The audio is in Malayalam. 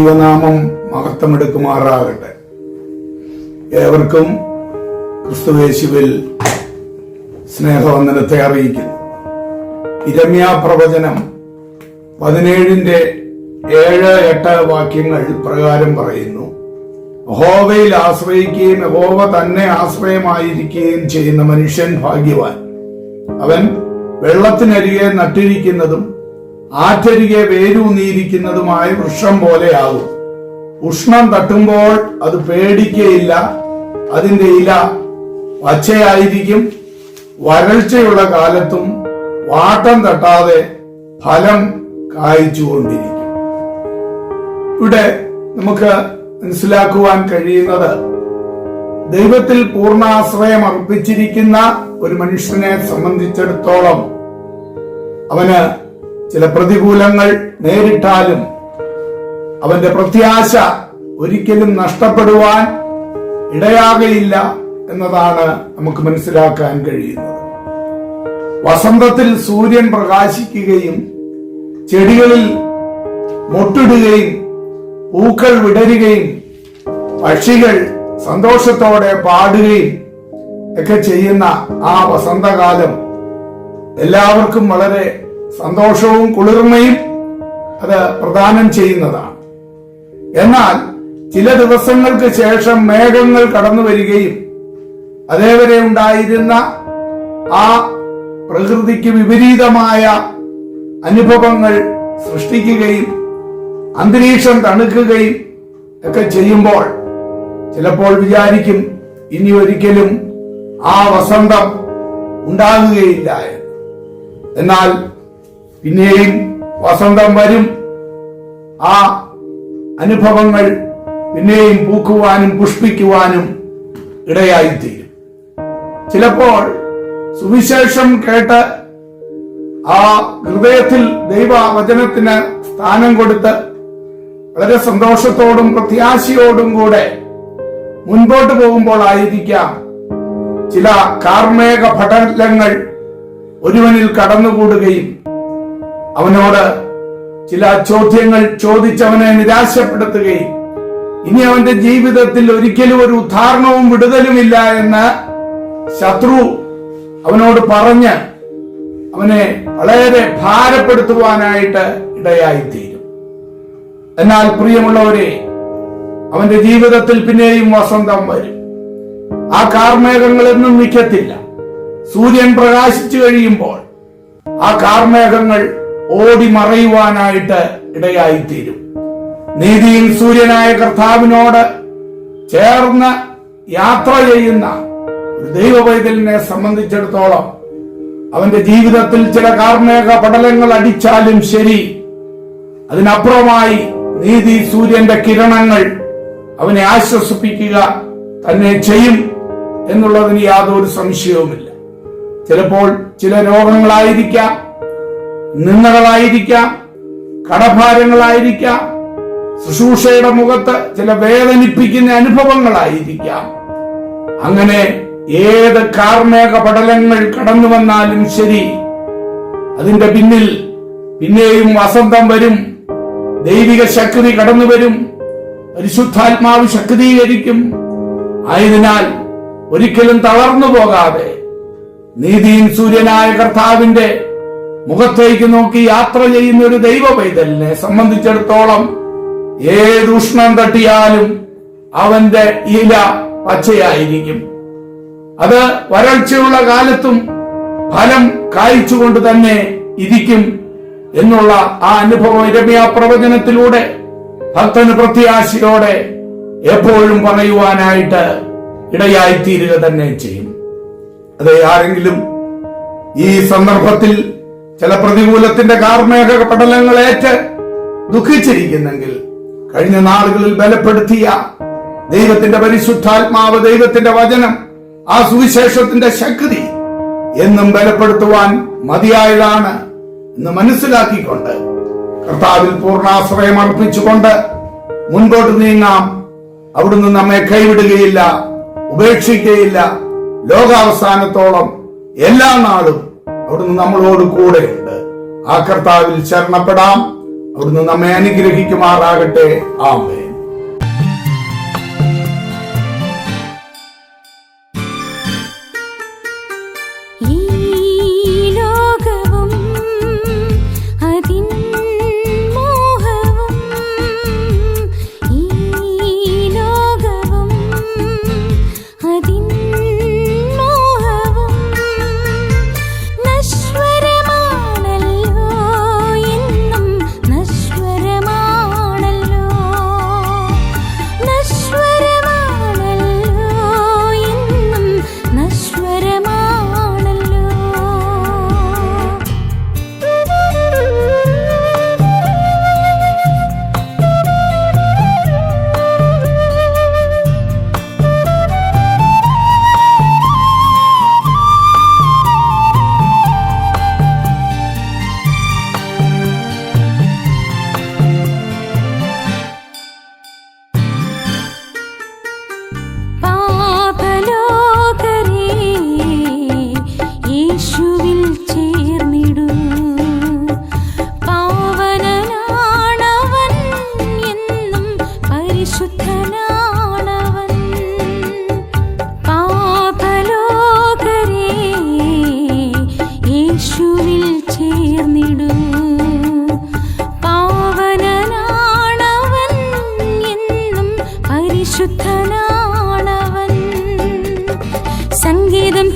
നാമം മഹത്വമെടുക്കുമാറാകട്ടെ. ഏവർക്കും ക്രിസ്തുവേശുവിൽ സ്നേഹവന്ദനത്തെ അറിയിക്കുന്നു. ഇരമ്യാ പ്രവചനം പതിനേഴിന്റെ ഏഴ് എട്ട് വാക്യങ്ങൾ പ്രകാരം പറയുന്നു. ഹോവയിൽ ആശ്രയിക്കുകയും ഹോവ തന്നെ ആശ്രയമായിരിക്കുകയും ചെയ്യുന്ന മനുഷ്യൻ ഭാഗ്യവാൻ. അവൻ വെള്ളത്തിനരികെ നട്ടിരിക്കുന്നതും ആറ്റരികെ വേരൂന്നിയിരിക്കുന്നതുമായ വൃക്ഷം പോലെയാകും. ഉഷ്ണം തട്ടുമ്പോൾ അത് പേടിക്കയില്ല. അതിന്റെ ഇല പച്ചയായിരിക്കും. വരൾച്ചയുള്ള കാലത്തും വാട്ടം തട്ടാതെ ഫലം കായ്ച്ചുകൊണ്ടിരിക്കും. ഇവിടെ നമുക്ക് മനസ്സിലാക്കുവാൻ കഴിയുന്നത് ദൈവത്തിൽ പൂർണാശ്രയം അർപ്പിച്ചിരിക്കുന്ന ഒരു മനുഷ്യനെ സംബന്ധിച്ചിടത്തോളം അവന് ചില പ്രതികൂലങ്ങൾ നേരിട്ടാലും അവന്റെ പ്രത്യാശ ഒരിക്കലും നഷ്ടപ്പെടുവാൻ ഇടയാകയില്ല എന്നതാണ് നമുക്ക് മനസ്സിലാക്കാൻ കഴിയുന്നത്. വസന്തത്തിൽ സൂര്യൻ പ്രകാശിക്കുകയും ചെടികളിൽ മൊട്ടിടുകയും പൂക്കൾ വിടരുകയും പക്ഷികൾ സന്തോഷത്തോടെ പാടുകയും ഒക്കെ ചെയ്യുന്ന ആ വസന്തകാലം എല്ലാവർക്കും വളരെ സന്തോഷവും കുളിർമയും അത് പ്രദാനം ചെയ്യുന്നതാണ്. എന്നാൽ ചില ദിവസങ്ങൾക്ക് ശേഷം മേഘങ്ങൾ കടന്നു വരികയും അതേവരെ ഉണ്ടായിരുന്ന ആ പ്രകൃതിക്ക് വിപരീതമായ അനുഭവങ്ങൾ സൃഷ്ടിക്കുകയും അന്തരീക്ഷം തണുക്കുകയും ഒക്കെ ചെയ്യുമ്പോൾ ചിലപ്പോൾ വിചാരിക്കും ഇനി ഒരിക്കലും ആ വസന്തം ഉണ്ടാകുകയില്ല എന്ന്. എന്നാൽ പിന്നെയും വസന്തം വരും. ആ അനുഭവങ്ങൾ പിന്നെയും പൂക്കുവാനും പുഷ്പിക്കുവാനും ഇടയായിത്തീരും. ചിലപ്പോൾ സുവിശേഷം കേട്ട് ആ ഹൃദയത്തിൽ ദൈവവചനത്തിന് സ്ഥാനം കൊടുത്ത് വളരെ സന്തോഷത്തോടും പ്രത്യാശയോടും കൂടെ മുൻപോട്ട് പോകുമ്പോൾ ആയിരിക്കാം ചില കാർമേക പടലങ്ങൾ ഒരുവനിൽ കടന്നുകൂടുകയും അവനോട് ചില ചോദ്യങ്ങൾ ചോദിച്ചവനെ നിരാശപ്പെടുത്തുകയും ഇനി അവന്റെ ജീവിതത്തിൽ ഒരിക്കലും ഒരു ഉദ്ധാരണവും വിടുതലുമില്ല എന്ന് ശത്രു അവനോട് പറഞ്ഞ് അവനെ വളരെ ഭാരപ്പെടുത്തുവാനായിട്ട് ഇടയായിത്തീരും. എന്നാൽ പ്രിയമുള്ളവരെ അവന്റെ ജീവിതത്തിൽ പിന്നെയും വസന്തം വരും. ആ കാർമേഘങ്ങളെന്നും നിൽക്കത്തില്ല. സൂര്യൻ പ്രകാശിച്ചു കഴിയുമ്പോൾ ആ കാർമേഘങ്ങൾ ഓടി മറയുവാനായിട്ട് ഇടയായിത്തീരും. നീതിയിൽ സൂര്യനായ കർത്താവിനോട് ചേർന്ന് യാത്ര ചെയ്യുന്ന ഒരു ദൈവവൈതലിനെ സംബന്ധിച്ചിടത്തോളം അവന്റെ ജീവിതത്തിൽ ചില കാർമേഘ പടലങ്ങൾ അടിച്ചാലും ശരി. അതിനപ്പുറമായി നീതി സൂര്യന്റെ കിരണങ്ങൾ അവനെ ആശ്വസിപ്പിക്കുക തന്നെ ചെയ്യും എന്നുള്ളതിന് യാതൊരു സംശയവുമില്ല. ചിലപ്പോൾ ചില രോഗങ്ങളായിരിക്കാം നിന്ദകളായിരിക്കാം കടഭാരങ്ങളായിരിക്കാം ശുശ്രൂഷയുടെ മുഖത്ത് ചില വേദനിപ്പിക്കുന്ന അനുഭവങ്ങളായിരിക്കാം. അങ്ങനെ ഏത് കാർമേക പടലങ്ങൾ കടന്നു വന്നാലും ശരി അതിന്റെ പിന്നിൽ പിന്നെയും വസന്തം വരും ദൈവിക ശക്തി കടന്നു വരും പരിശുദ്ധാത്മാവ് ശക്തീകരിക്കും. ആയതിനാൽ ഒരിക്കലും തളർന്നു പോകാതെ നീതിയും സൂര്യനായ കർത്താവിന്റെ മുഖത്തേക്ക് നോക്കി യാത്ര ചെയ്യുന്ന ഒരു ദൈവ പൈതലിനെ സംബന്ധിച്ചിടത്തോളം ഏത് ഉഷ്ണം തട്ടിയാലും അവന്റെ ഇല പച്ചയായിരിക്കും. അത് വരൾച്ചയുള്ള കാലത്തും ഫലം കായ്ച്ചുകൊണ്ട് തന്നെ ഇരിക്കും എന്നുള്ള ആ അനുഭവം ഇരമ്യ പ്രവചനത്തിലൂടെ ഭക്തന് പ്രത്യാശയോടെ എപ്പോഴും പറയുവാനായിട്ട് ഇടയായിത്തീരുക തന്നെ ചെയ്യും. അതെ ആരെങ്കിലും ഈ സന്ദർഭത്തിൽ ചില പ്രതികൂലത്തിന്റെ കാർമേഘ പടലങ്ങളേറ്റ് ദുഃഖിച്ചിരിക്കുന്നെങ്കിൽ കഴിഞ്ഞ നാളുകളിൽ ബലപ്പെടുത്തിയ ദൈവത്തിന്റെ പരിശുദ്ധാത്മാവ് ദൈവത്തിന്റെ വചനം ആ സുവിശേഷത്തിന്റെ ശക്തി എന്നും ബലപ്പെടുത്തുവാൻ മതിയായതാണ് എന്ന് മനസ്സിലാക്കിക്കൊണ്ട് കർത്താവിൽ പൂർണാശ്രയം അർപ്പിച്ചുകൊണ്ട് മുൻപോട്ട് നീങ്ങാം. അവിടുന്ന് നമ്മെ കൈവിടുകയില്ല ഉപേക്ഷിക്കുകയില്ല. ലോകാവസാനത്തോളം എല്ലാ നാളും അവിടുന്ന് നമ്മളോട് കൂടെയുണ്ട് ആ കർത്താവിൽ ശരണപ്പെടാം. അവിടുന്ന് നമ്മെ അനുഗ്രഹിക്കുമാറാകട്ടെ. ആമേൻ. பரிசுத்தனானவன். சங்கீதம்